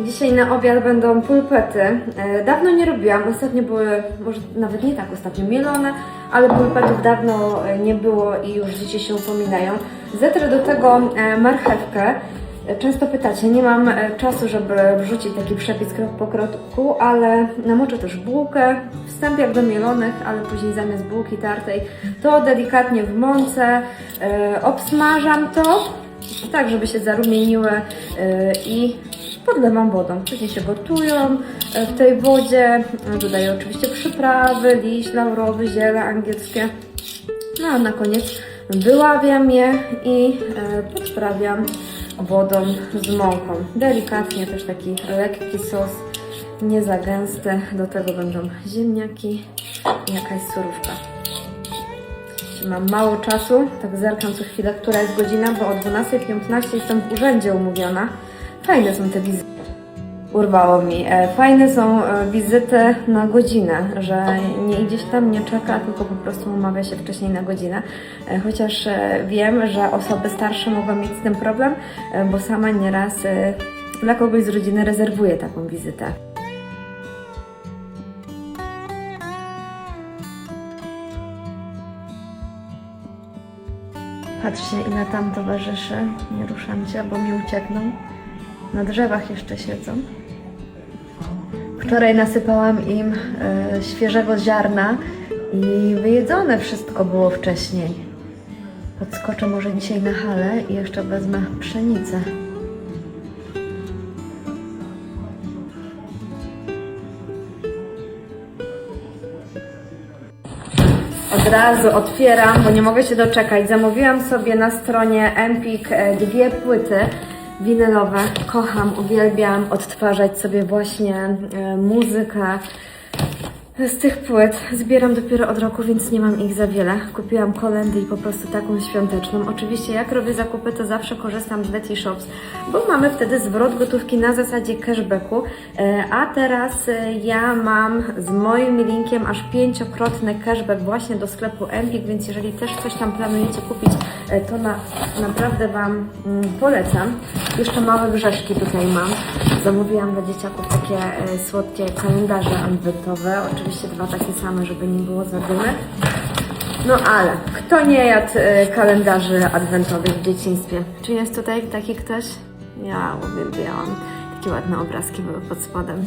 Dzisiaj na obiad będą pulpety. E, Dawno nie robiłam, ostatnio były, może nawet nie tak ostatnio, mielone, ale pulpetów dawno e, nie było i już dzieci się upominają. Zetrę do tego e, marchewkę. Często pytacie, nie mam czasu, żeby wrzucić taki przepis krok po kroku, ale namoczę też bułkę, wstęp jak do mielonych, ale później zamiast bułki tartej to delikatnie w mące obsmażam to, tak żeby się zarumieniły e, i podlewam wodą. Później się gotują e, w tej wodzie, E, dodaję oczywiście przyprawy, liść laurowy, ziele angielskie. No a na koniec wyławiam je i podprawiam wodą z mąką. Delikatnie też taki lekki sos, nie za gęsty. Do tego będą ziemniaki i jakaś surówka. Jeśli Mam mało czasu, tak zerkam co chwilę, która jest godzina, bo o 12.15 jestem w urzędzie umówiona. Fajne są te wizyty. Urwało mi. E, Fajne są e, wizyty na godzinę, że nie gdzieś tam nie czeka, tylko po prostu umawia się wcześniej na godzinę. E, Chociaż wiem, że osoby starsze mogą mieć z tym problem, bo sama nieraz dla kogoś z rodziny rezerwuję taką wizytę. Patrzcie, ile tam towarzyszy. Nie ruszam cię, bo mi uciekną. Na drzewach jeszcze siedzą. Wczoraj nasypałam im e, świeżego ziarna i wyjedzone wszystko było wcześniej. Podskoczę może dzisiaj na halę i jeszcze wezmę pszenicę. Od razu otwieram, bo nie mogę się doczekać. Zamówiłam sobie na stronie Empik e, dwie płyty winylowe. Kocham, uwielbiam odtwarzać sobie właśnie e, muzykę z tych płyt. Zbieram dopiero od roku, więc nie mam ich za wiele. Kupiłam kolendy i po prostu taką świąteczną. Oczywiście jak robię zakupy, to zawsze korzystam z Betty Shops, bo mamy wtedy zwrot gotówki na zasadzie cashbacku. E, A teraz e, ja mam z moim linkiem aż pięciokrotny cashback właśnie do sklepu Empik, więc jeżeli też coś tam planujecie kupić, e, to na, naprawdę Wam mm, polecam. Jeszcze małe grzeszki tutaj mam. Zamówiłam dla dzieciaków takie słodkie kalendarze. Oczywiście dwa takie same, żeby nie było zadymy. No ale kto nie jadł e, kalendarzy adwentowych w dzieciństwie? Czy jest tutaj taki ktoś? Ja uwielbiałam. Takie ładne obrazki były pod spodem.